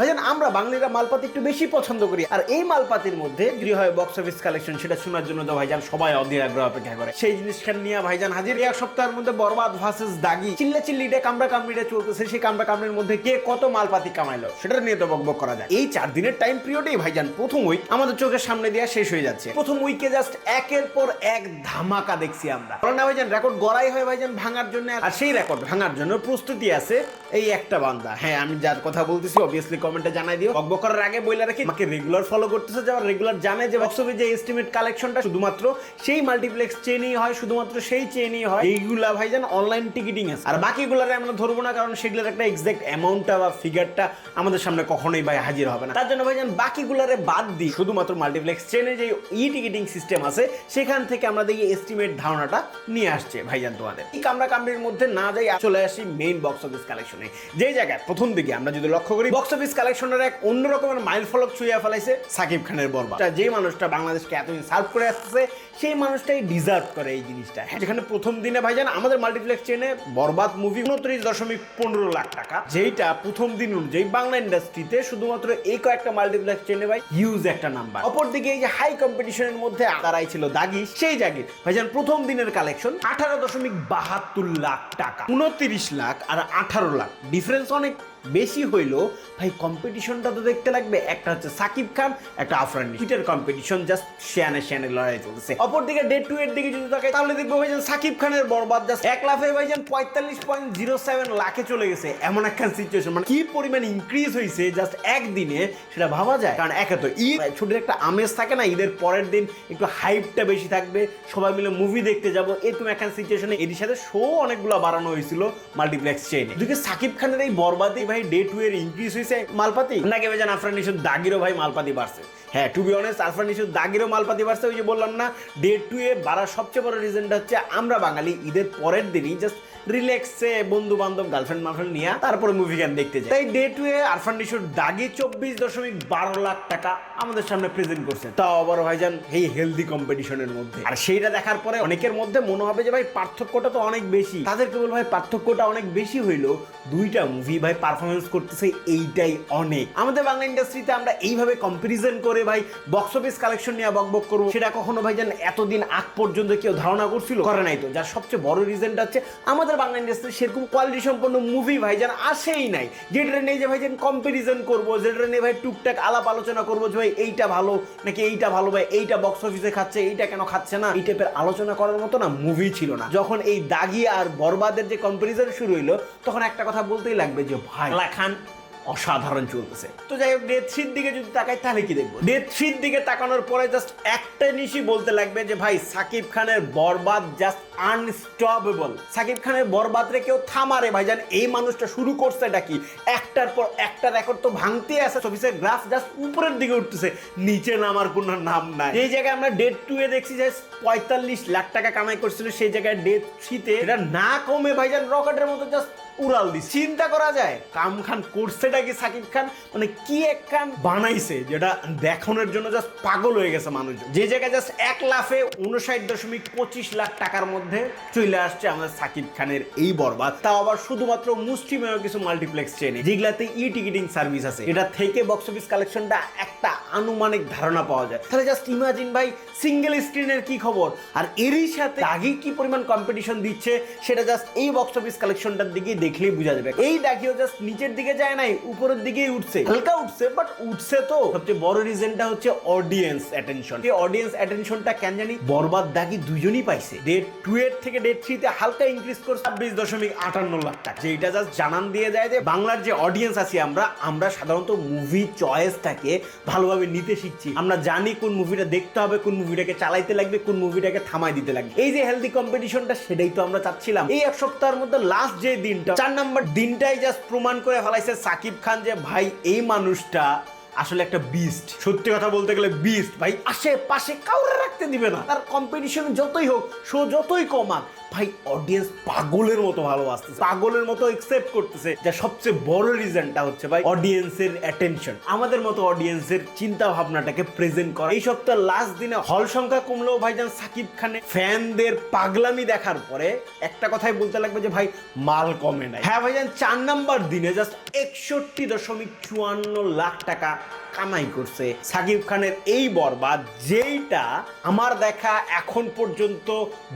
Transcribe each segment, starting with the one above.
ভাইজান, আমরা বাঙালিরা মালপাতি একটু বেশি পছন্দ করি। আর এই মালপাতির মধ্যে হয় বক্স অফিস কালেকশন সেটা শোনার জন্য তো ভাইজান সবাই অধীর আগ্রহ অপেক্ষা করে। সেই জিনিসখান নিয়ে ভাইজান হাজির। এক সপ্তাহের মধ্যে বরবাদ ভার্সেস দাগি। চিল্লা চিল্লিটা কামড়া কামড়িটা চলতেছে, সেই কামড়া কামড়ির মধ্যে কে কত মালপাতি কামাইলো সেটা নিয়ে তো বকবক করা যায়। এই চার দিনের টাইম পিরিয়ডেই ভাইজান প্রথম উইক আমাদের চোখের সামনে দিয়ে শেষ হয়ে যাচ্ছে। প্রথম উইকে জাস্ট একের পর এক ধামাকা দেখছি আমরা। কারণ ভাইজান রেকর্ড গড়াই হয় ভাইজান ভাঙার জন্য। আর সেই রেকর্ড ভাঙার জন্য প্রস্তুতি আছে এই একটা বান্দা। হ্যাঁ আমি যার কথা বলতেছি অবভিয়াসলি কমেন্টে জানাই দিও। বকবক করার আগে বইলা রাখি, আমাকে রেগুলার ফলো করতেছে যারা রেগুলার জানে যে বক্স অফিস যে এস্টিমেট কালেকশনটা শুধুমাত্র সেই মাল্টিপ্লেক্স চেনই হয়, শুধুমাত্র সেই চেনই হয়। এইগুলা ভাইজান অনলাইন টিকিটিং আছে। আর বাকিগুলারে আমরা ধরবো না, কারণ সেগুলোর একটা এক্সাক্ট অ্যামাউন্টটা বা ফিগারটা আমাদের সামনে কখনোই ভাই হাজির হবে না। তার জন্য ভাইজান বাকিগুলারে বাদ দিই, শুধুমাত্র মাল্টিপ্লেক্স চেনে যে ই টিকিটিং সিস্টেম আছে, সেখান থেকে আমরা দেখি এস্টিমেট ধারণাটা নিয়ে আসছে ভাইজান তোমাদের। এই কামড়া কামড়ির মধ্যে না যাই চলে আসি মেইন বক্স অফিস কালেকশনে যেই জায়গায় প্রথম দিকে আমরা যদি লক্ষ্য করি বক্স অফিস কালেকশনের এক অন্য রকমের মাইল ফলক ছুঁয়ে ফেলাইছে সাকিব খানের বরবাদ। যে মানুষটা বাংলাদেশকে এতদিন সার্ভ করে আসতেছে সেই মানুষটাই ডিজার্ভ করে এই জিনিসটা। হ্যাঁ, যেখানে প্রথম দিনে ভাইজান আমাদের মাল্টিপ্লেক্স চেনে বরবাদ মুভি উনত্রিশ দশমিক পনেরো লাখ টাকা যেইটা প্রথম দিন অনুযায়ী বাংলা ইন্ডাস্ট্রিতে শুধুমাত্র এই কয়েকটা মাল্টিপ্লেক্স চেনে ভাই হিউজ একটা নাম্বার অপরদিকে এই যে হাই কম্পিটিশনের মধ্যে তারাই ছিল দাগি সেই জাগির ভাইজান প্রথম দিনের কালেকশন আঠারো দশমিক বাহাত্তর লাখ টাকা উনত্রিশ লাখ আর আঠারো লাখ। ডিফারেন্স অনেক বেশি হইল, ভাই কম্পিটিশনটা তো দেখতে লাগবে। একটা হচ্ছে সাকিব খান, একটা আফরান দুইটার কম্পিটিশন জাস্ট শেয়ানে শেয়ানে লড়াই চলছে অপরদিকে ডে টু এর দিকে যদি তাকাই, তাহলে দেখব ভাইজান সাকিব খানের বরবাদ জাস্ট এক লাফে ভাইজান পঁয়তাল্লিশ পয়েন্ট জিরো সেভেন লাখে চলে গেছে। এমন একটা সিচুয়েশন মানে কি পরিমাণ ইনক্রিজ হয়েছে জাস্ট একদিনে, সেটা ভাবা যায়? কারণ একে তো ঈদ ছুটির একটা আমেজ থাকে না, ঈদের পরের দিন একটু হাইপটা বেশি থাকবে। সবাই মিলে মুভি দেখতে যাব, এরকম একটা সিচুয়েশনে এর সাথে শো অনেকগুলো বাড়ানো হয়েছিল মাল্টিপ্লেক্স চেনে যদি সাকিব খানের এই বরবাদে ভাই ডে টু এর ইনক্রিজ হয়েছে মালপাতি? না নাকি ভাইজান আফরান ইস্যুর দাগিরও ভাই মালপাতি বাড়ছে। হ্যাঁ টু বি অনেস্ট আরফান ইস্যুর দাগিরও মালপাতি বাড়ছে, ওই যে বললাম না ডে টু এ বাড়ার সবচেয়ে বড় রিজনটা হচ্ছে আমরা বাঙালি, ঈদের পরের দিনই জাস্ট রিল্যাক্সে বন্ধু বান্ধব গার্লফ্রেন্ড মার্লফ্রেন্ড নিয়ে তারপরে মুভি গান দেখতে যাই তাই ডে টু এ আরফান ইস্যুর দাগি চব্বিশ দশমিক বারো লাখ টাকা আমাদের সামনে প্রেজেন্ট করছে। তাও আবার ভাইজান, এই হেলদি কম্পিটিশনের মধ্যে। আর সেইটা দেখার পরে অনেকের মধ্যে মনে হবে যে, ভাই, পার্থক্যটা তো অনেক বেশি। তাদের কেবল ভাই, পার্থক্যটা অনেক বেশি হইল। দুইটা মুভি ভাই পারফরমেন্স করতেছে এইটাই অনেক। আমাদের বাংলা ইন্ডাস্ট্রিতে আমরা এইভাবে কম্পারিজন করে, ভাই বক্স অফিস কালেকশন নিয়ে বকবক করব। সেটা কখনো ভাইজান এতদিন আগ পর্যন্ত কেউ ধারণা করছিল? করে নাই তো। যার সবচেয়ে বড় রিজনটা হচ্ছে, আমাদের বাংলা ইন্ডাস্ট্রি সেরকম কোয়ালিটি সম্পন্ন মুভি ভাইজান আসেই নাই। যেটা নিয়ে যে ভাইজান কম্পারিজন করব যেটা নিয়ে ভাই টুকটাক আলাপ আলোচনা করব যে ভাই এইটা ভালো নাকি এইটা ভালো ভাই, এইটা বক্স অফিসে খাচ্ছে, এইটা কেন খাচ্ছে না? এই টাইপের আলোচনা করার মতো না মুভি ছিল না। যখন এই দাগি আর বরবাদের যে কম্পারিজন শুরু হইল, তখন একটা কথা বলতেই লাগবে যে ভাই খান অসাধারণ চলতেছে। তো যাই হোক ডে থ্রির দিকে যদি তাকাই, তাহলে কি দেখব? ডে থ্রির দিকে তাকানোর পরে জাস্ট একটা জিনিসই বলতে লাগবে যে, ভাই, সাকিব খানের বরবাদ জাস্ট আনস্টপেবল সাকিব খানের বরবাদরে কেউ থামারে ভাইজান, এই মানুষটা শুরু করছে এটা কি? একটার পর একটা রেকর্ড তো ভাঙতে আছে অফিসের গ্রাফ জাস্ট উপরের দিকে উঠতেছে, নিচে নামার কোনো নাম নাই। এই জায়গায় আমরা ডেট টু এ দেখছি যে, পঁয়তাল্লিশ লাখ টাকা কামাই করছিল, সেই জায়গায় ডেট থ্রিতে এটা না কমে, ভাইজান রকেটের মতো জাস্ট উড়াল দিস চিন্তা করা যায়, কাম খান করছেটা কি সাকিব খান? মানে কি এক খান বানাইছে যেটা দেখানোর জন্য জাস্ট পাগল হয়ে গেছে মানুষ যে জায়গায় জাস্ট এক লাফে উনষাট দশমিক পঁচিশ লাখ টাকার মধ্যে চলে আসছে আমাদের সাকিব খানের এই বরবাদ। তাও আবার শুধুমাত্র মুষ্টিমেয় কিছু মাল্টিপ্লেক্স চেনে যেগুলাতে ই টিকিটিং সার্ভিস আছে। এটা থেকে বক্স অফিস কালেকশনটা একটা আনুমানিক ধারণা পাওয়া যায়। তাহলে জাস্ট ইমাজিন ভাই সিঙ্গেল স্ক্রিনের কি খবর? আর এরই সাথে আগে কি পরিমাণ কম্পিটিশন দিচ্ছে, সেটা জাস্ট এই বক্স অফিস কালেকশনটার দিকে দেখলেই বোঝা যাবে। এই ডাকিও জাস্ট নিচের দিকে যায় নাই, উপরের দিকেই উঠছে। হালকা উঠছে বাট উঠছে তো। সবচেয়ে বড় রিজনটা হচ্ছে অডিয়েন্স অ্যাটেনশন এই অডিয়েন্স অ্যাটেনশনটা কেন জানি বরবাদ দাগি দুজনই পাইছে। ডেট টু এর থেকে ডেট থ্রিতে হালকা ইনক্রিজ করছে ছাব্বিশ দশমিক আটান্ন লাখ টাকা। যেটা জাস্ট জানান দিয়ে যায় যে, বাংলার যে অডিয়েন্স আছি আমরা আমরা সাধারণত মুভি চয়েসটাকে ভালোভাবে নিতে শিখছি। আমরা জানি কোন মুভিটা দেখতে হবে, কোন মুভিটাকে চালাইতে লাগবে, কোন মুভিটাকে থামাই দিতে লাগবে। এই যে হেলদি কম্পিটিশনটা সেটাই তো আমরা চাচ্ছিলাম। এই এক সপ্তাহের মধ্যে লাস্ট যে দিনটা চার নাম্বার দিনটাই জাস্ট প্রমাণ করে ফেলাইছে সাকিব খান যে, ভাই, এই মানুষটা আসলে একটা বিস্ট সত্যি কথা বলতে গেলে বিস্ট ভাই, আশেপাশে কাউরে রাখতে দিবে না। তার কম্পিটিশন যতই হোক শো যতই কমাক ভাই অডিয়েন্স পাগলের মতো ভালোবাসতেছে। পাগলের মতো একসেপ্ট করতেছে যা সবচেয়ে বড় রিজনটা হচ্ছে ভাই অডিয়েন্সের অ্যাটেনশন আমাদের মতো অডিয়েন্সের চিন্তা ভাবনাটাকে প্রেজেন্ট করা। এই সপ্তাহ লাস্ট দিনে হল সংখ্যা কমলেও ভাইজান সাকিব খানের ফ্যানদের পাগলামি দেখার পরে একটা কথাই বলতে লাগবে যে, ভাই, মাল কমে নাই। হ্যাঁ ভাইজান, চার নাম্বার দিনে জাস্ট একষট্টি দশমিক চুয়ান্ন লাখ টাকা কামাই করছে। সাকিব খানের এই বরবাদ যেইটা আমার দেখা এখন পর্যন্ত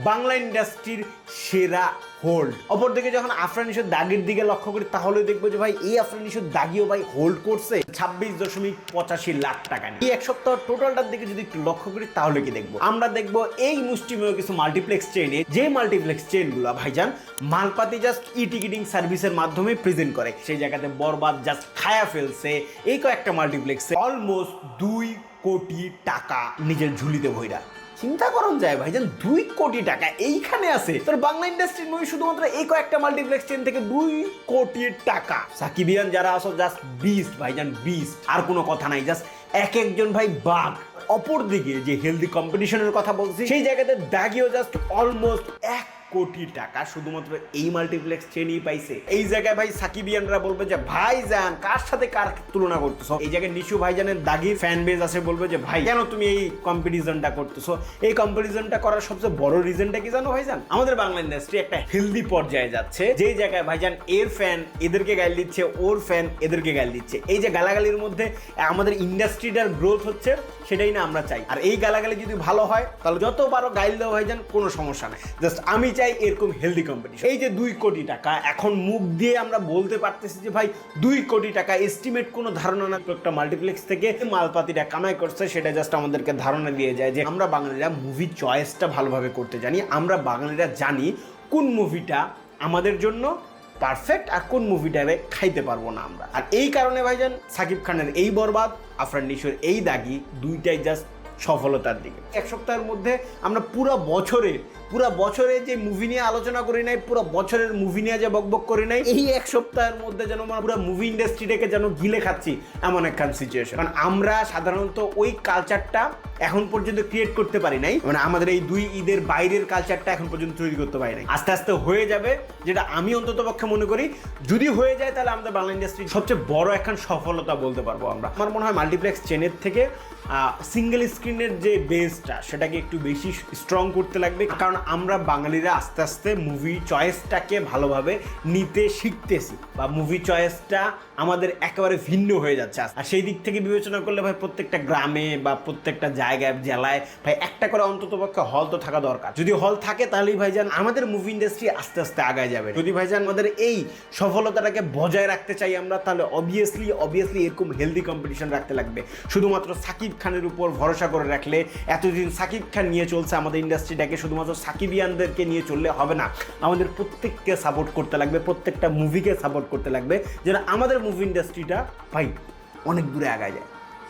বাংলা ইন্ডাস্ট্রির সেরা হোল্ড অপরদিকে যখন আফরানিসের দাগের দিকে লক্ষ্য করি তাহলে দেখব যে ভাই, এই আফরানিসের দাগিও ভাই হোল্ড করছে ছাব্বিশ দশমিক পঁচাশি লাখ টাকা। এই এক সপ্তাহ টোটালটার দিকে যদি একটু লক্ষ্য করি, তাহলে কি দেখব? আমরা দেখব এই মুষ্টিমেয় কিছু মাল্টিপ্লেক্স চেনে যে মাল্টিপ্লেক্স চেনগুলো ভাইজান, মালপাতি জাস্ট ই টিকিটিং সার্ভিসের মাধ্যমে প্রেজেন্ট করে। সেই জায়গাতে বরবাদ জাস্ট খায়া ফেলছে, এই কয়েকটা মাল্টিপ্লেক্সে অলমোস্ট দুই কোটি টাকা নিজের ঝুলিতে ভইরা। চিন্তা করুন যায় ভাইজান দুই কোটি টাকা এইখানে আছে। তোর বাংলা ইন্ডাস্ট্রির মুভি শুধুমাত্র এই কয়েকটা মাল্টিপ্লেক্স চেন থেকে দুই কোটি টাকা। সাকিবিয়ান যারা আসো জাস্ট বিস্ট ভাই, যান বিস্ট আর কোনো কথা নাই জাস্ট এক একজন ভাই বাঘ। অপর দিকে যে হেলদি কম্পিটিশনের কথা বলছি, সেই জায়গাতে দাগিও জাস্ট অলমোস্ট এক কোটি টাকা শুধুমাত্র এই মাল্টিপ্লেক্স চেনই পাইছে। এই জায়গায় ভাই সাকিবিয়ানরা বলবে যে, ভাই যান কার সাথে কার তুলনা করতেছো? এই জায়গায় নিশু ভাইজানের দাগির ফ্যান বেজ আছে বলবে যে, ভাই, কেন তুমি এই কম্পিটিশনটা করতেছো? এই কম্পিটিশনটা করার সবচেয়ে বড় রিজনটা কি জানো ভাইজান? আমাদের বাংলা ইন্ডাস্ট্রি একটা হেলদি পর্যায়ে যাচ্ছে। যেই জায়গায় ভাইজান এর ফ্যান এদেরকে গাইল দিচ্ছে, ওর ফ্যান এদেরকে গাইল দিচ্ছে। এই যে গালাগালির মধ্যে আমাদের ইন্ডাস্ট্রিটার গ্রোথ হচ্ছে, সেটাই না আমরা চাই। আর এই গালাগালি যদি ভালো হয়, তাহলে যতবারও গাইল দেওয়া ভাইজান, কোনো সমস্যা নেই। জাস্ট আমি চাই এরকম হেলদি কম্পিটিশন এই যে দুই কোটি টাকা, এখন মুখ দিয়ে আমরা বলতে পারতেছি যে ভাই, দুই কোটি টাকা এস্টিমেট কোনো ধারণা না। একটা মাল্টিপ্লেক্স থেকে মালপাতিটা কামাই করছে, সেটা জাস্ট আমাদেরকে ধারণা দিয়ে যায় যে আমরা বাঙালিরা মুভি চয়েসটা ভালোভাবে করতে জানি, আমরা বাঙালিরা জানি কোন মুভিটা আমাদের জন্য পারফেক্ট আর কোন মুভিটারে খাইতে পারব না আমরা। আর এই কারণে ভাইজান, সাকিব খানের এই বরবাদ, আফরান নিশোর এই দাগি, দুইটাই জাস্ট সফলতার দিকে। এক সপ্তাহের মধ্যে আমরা পুরো বছরে পুরো বছরে যে মুভি নিয়ে আলোচনা করি নাই, পুরো বছরের মুভি নিয়ে যে বকবক করি নাই, এই এক সপ্তাহের মধ্যে যেন আমরা পুরো মুভি ইন্ডাস্ট্রিটাকে যেন গিলে খাচ্ছি এমন একখান সিচুয়েশন কারণ আমরা সাধারণত ওই কালচারটা এখন পর্যন্ত ক্রিয়েট করতে পারি নাই। মানে আমাদের এই দুই ঈদের বাইরের কালচারটা এখন পর্যন্ত তৈরি করতে পারি নাই। আস্তে আস্তে হয়ে যাবে, যেটা আমি অন্তত পক্ষে মনে করি। যদি হয়ে যায় তাহলে আমাদের বাংলা ইন্ডাস্ট্রির সবচেয়ে বড় এখন সফলতা বলতে পারব আমরা। আমার মনে হয় মাল্টিপ্লেক্স চেনের থেকে সিঙ্গেল স্ক্রিনের যে বেসটা সেটাকে একটু বেশি স্ট্রং করতে লাগবে। কারণ আমরা বাঙালিরা আস্তে আস্তে মুভি চয়েসটাকে ভালোভাবে নিতে শিখতেছি। বা মুভি চয়েসটা আমাদের একেবারে ভিন্ন হয়ে যাচ্ছে। আর সেই দিক থেকে বিবেচনা করলে ভাই প্রত্যেকটা গ্রামে বা প্রত্যেকটা জায়গায়, জেলায় ভাই একটা করে অন্তত পক্ষে হল তো থাকা দরকার। যদি হল থাকে তাহলেই ভাইজান আমাদের মুভি ইন্ডাস্ট্রি আস্তে আস্তে আগায় যাবে। যদি ভাইজান আমাদের এই সফলতাটাকে বজায় রাখতে চাই আমরা, তাহলে অবভিয়াসলি অবভিয়াসলি এরকম হেলদি কম্পিটিশন রাখতে লাগবে। শুধুমাত্র সাকিব খানের উপর ভরসা করে রাখলে, এতদিন সাকিব খান নিয়ে চলছে আমাদের ইন্ডাস্ট্রিটাকে শুধুমাত্র সাকিবিয়ানদেরকে নিয়ে চললে হবে না। আমাদের প্রত্যেককে সাপোর্ট করতে লাগবে, প্রত্যেকটা মুভিকে সাপোর্ট করতে লাগবে। যেন আমাদের মুভি ইন্ডাস্ট্রিটা ভাই অনেক দূরে আগায় যায়।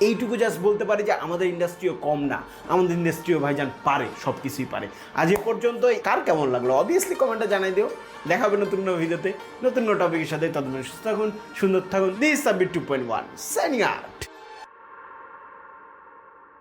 এইটুকু জাস্ট বলতে পারি যে আমাদের ইন্ডাস্ট্রিও কম না। আমাদের ইন্ডাস্ট্রিও ভাইজান পারে সব কিছুই পারে। আজ এ পর্যন্ত কার কেমন লাগল? অবভিয়াসলি কমেন্টটা জানাই দিও। দেখা হবে নতুন নতুন ভিডিওতে নতুন টপিকের সাথে। ততদিন সুস্থ থাকুন, সুন্দর থাকুন। This submit to point one senior